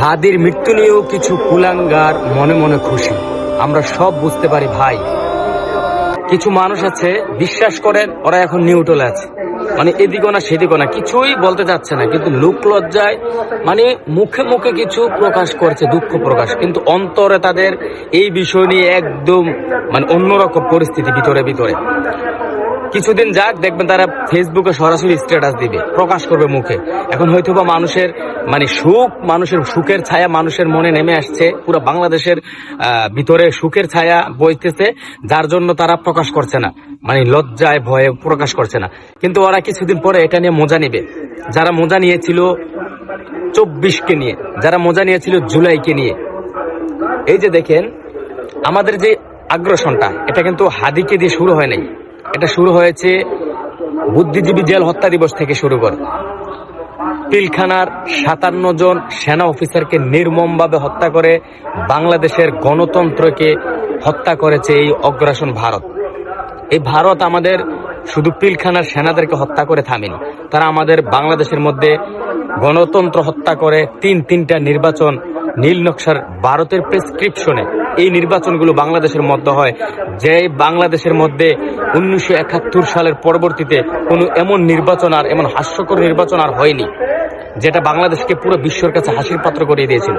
হাদির মৃত্যু নিয়েও কিছু কুলাঙ্গার মনে মনে খুশি। আমরা সব বুঝতে পারি, ভাই। কিছু মানুষ আছে, বিশ্বাস করেন, ওরা এখন নিউট্রাল আছে। মানে এদিকও না সেদিকও না, কিছুই বলতে যাচ্ছে না, কিন্তু লোক লজ্জায় মানে মুখে মুখে কিছু প্রকাশ করছে, দুঃখ প্রকাশ। কিন্তু অন্তরে তাদের এই বিষয় নিয়ে একদম মানে অন্যরকম পরিস্থিতি ভিতরে ভিতরে। কিছুদিন যাক, দেখবেন তারা ফেসবুকে সরাসরি স্ট্যাটাস দিবে, প্রকাশ করবে মুখে। এখন হয়তো বা মানুষের মানে সুখ, মানুষের সুখের ছায়া মানুষের মনে নেমে আসছে, পুরো বাংলাদেশের ভিতরে সুখের ছায়া বইতেছে, যার জন্য তারা প্রকাশ করছে না। মানে লজ্জায়, ভয়ে প্রকাশ করছে না। কিন্তু ওরা কিছুদিন পরে এটা নিয়ে মজা নেবে। যারা মজা নিয়েছিল চব্বিশকে নিয়ে, যারা মজা নিয়েছিল জুলাইকে নিয়ে। এই যে দেখেন, আমাদের যে আগ্রাসনটা, এটা কিন্তু হাদিকে দিয়ে শুরু হয় নাই। এটা শুরু হয়েছে বুদ্ধিজীবী জেল হত্যা দিবস থেকে শুরু করে। পিলখানার সাতান্ন জন সেনা অফিসারকে নির্মমভাবে হত্যা করে বাংলাদেশের গণতন্ত্রকে হত্যা করেছে এই অগ্রাসন ভারত। এই ভারত আমাদের শুধু পিলখানার সেনাদেরকে হত্যা করে থামেনি, তারা আমাদের বাংলাদেশের মধ্যে গণতন্ত্র হত্যা করে তিন তিনটা নির্বাচন নীল নকশার ভারতের প্রেসক্রিপশনে এই নির্বাচনগুলো বাংলাদেশের মধ্যে হয়। যে বাংলাদেশের মধ্যে উনিশশো একাত্তর সালের পরবর্তীতে কোনো এমন নির্বাচন আর এমন হাস্যকর নির্বাচন আর হয়নি। যেটা বাংলাদেশকে পুরো বিশ্বর কাছে হাসির পাত্র করিয়ে দিয়েছিল।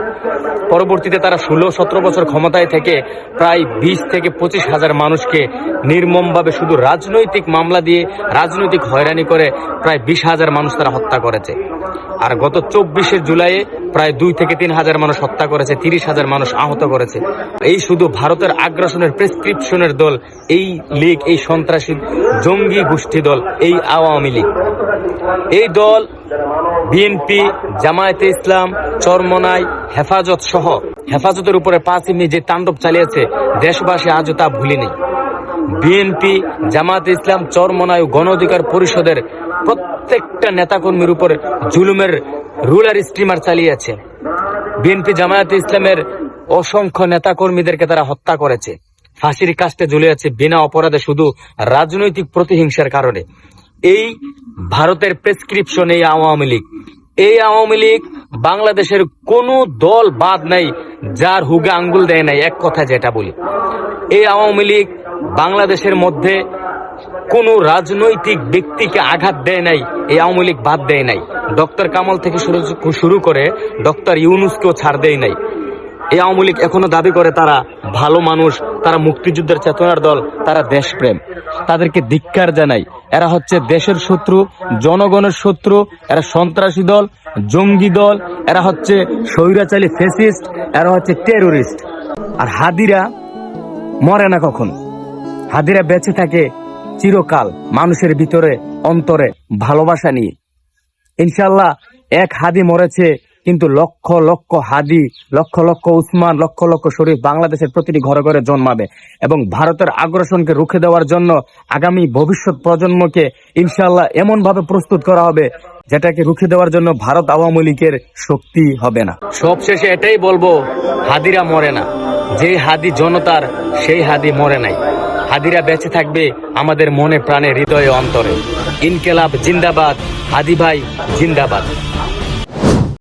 পরবর্তীতে তারা ষোলো সতেরো বছর ক্ষমতায় থেকে প্রায় বিশ থেকে পঁচিশ হাজার মানুষকে নির্মমভাবে শুধু রাজনৈতিক মামলা দিয়ে রাজনৈতিক হয়রানি করে প্রায় বিশ হাজার মানুষ তারা হত্যা করেছে। আর গত চব্বিশে জুলাইয়ে প্রায় দুই থেকে তিন হাজার মানুষ হত্যা করেছে, তিরিশ হাজার মানুষ আহত করেছে। এই শুধু ভারতের আগ্রাসনের প্রেসক্রিপশনের দল, এই লীগ, এই সন্ত্রাসী জঙ্গি গোষ্ঠী দল, এই আওয়ামী লীগ। এই দল বিএনপি, জামায়াতে ইসলাম, চরমনাই, হেফাজত সহ। হেফাজতের উপরে পাঁচই মে যে তাণ্ডব চালিয়েছে, দেশবাসী আজও তা ভুলিনি বিএনপি, জামায়াতে ইসলাম, চরমনাই ও গণ অধিকার পরিষদের প্রত্যেকটা নেতাকর্মীর উপরে জুলুমের রুলার স্টিমার চালিয়েছে। বিএনপি, জামায়াতে ইসলামের অসংখ্য নেতাকর্মীদেরকে তারা হত্যা করেছে। ফাঁসির কাস্টে ঝুলিয়েছে বিনা অপরাধে শুধু রাজনৈতিক প্রতিহিংসার কারণে। এই ভারতের প্রেসক্রিপশন এই আওয়ামী লীগ। এই আওয়ামী লীগ বাংলাদেশের কোনো দল বাদ নাই, যার হুগে আঙ্গুল দেয় নাই, এক কথা যেটা বলি। এই আওয়ামী লীগ বাংলাদেশের মধ্যে কোনো রাজনৈতিক ব্যক্তিকে আঘাত দেয় নাই, এই আওয়ামী লীগ বাদ দেয় নাই। ডক্টর কামাল থেকে শুরু শুরু করে ডক্টর ইউনুসকেও ছাড় দেয় নাই। এই আওয়ামী লীগ এখনও দাবি করে তারা ভালো মানুষ, তারা মুক্তিযুদ্ধের চেতনার দল, তারা দেশপ্রেম। তাদেরকে ধিক্কার জানাই। এরা হচ্ছে দেশের শত্রু, জনগণের শত্রু, এরা সন্ত্রাসী দল, জঙ্গি দল, এরা হচ্ছে স্বৈরাচালী ফেসিস্ট এরা হচ্ছে টেরোরিস্ট আর হাদিরা মরে না কখন? হাদিরা বেঁচে থাকে চিরকাল মানুষের ভিতরে, অন্তরে ভালোবাসা নিয়ে। ইনশাল্লাহ এক হাদি মরেছে কিন্তু লক্ষ লক্ষ হাদি, লক্ষ লক্ষ উসমান, লক্ষ লক্ষ শরীফ বাংলাদেশের প্রতিটি ঘরে ঘরে জন্মাবে এবং ভারতের আগ্রাসনকে রুখে দেওয়ার জন্য আগামী ভবিষ্যৎ প্রজন্মকে ইনশাল্লাহ এমন ভাবে প্রস্তুত করা হবে যেটাকে রুখে দেওয়ার জন্য ভারত আওয়ামী লীগের শক্তি হবে না। সবশেষে এটাই বলব, হাদিরা মরে না। যে হাদি জনতার, সেই হাদি মরে নাই। হাদিরা বেঁচে থাকবে আমাদের মনে প্রাণে, হৃদয়ে, অন্তরে। ইনকেলাব জিন্দাবাদ, হাদি ভাই জিন্দাবাদ।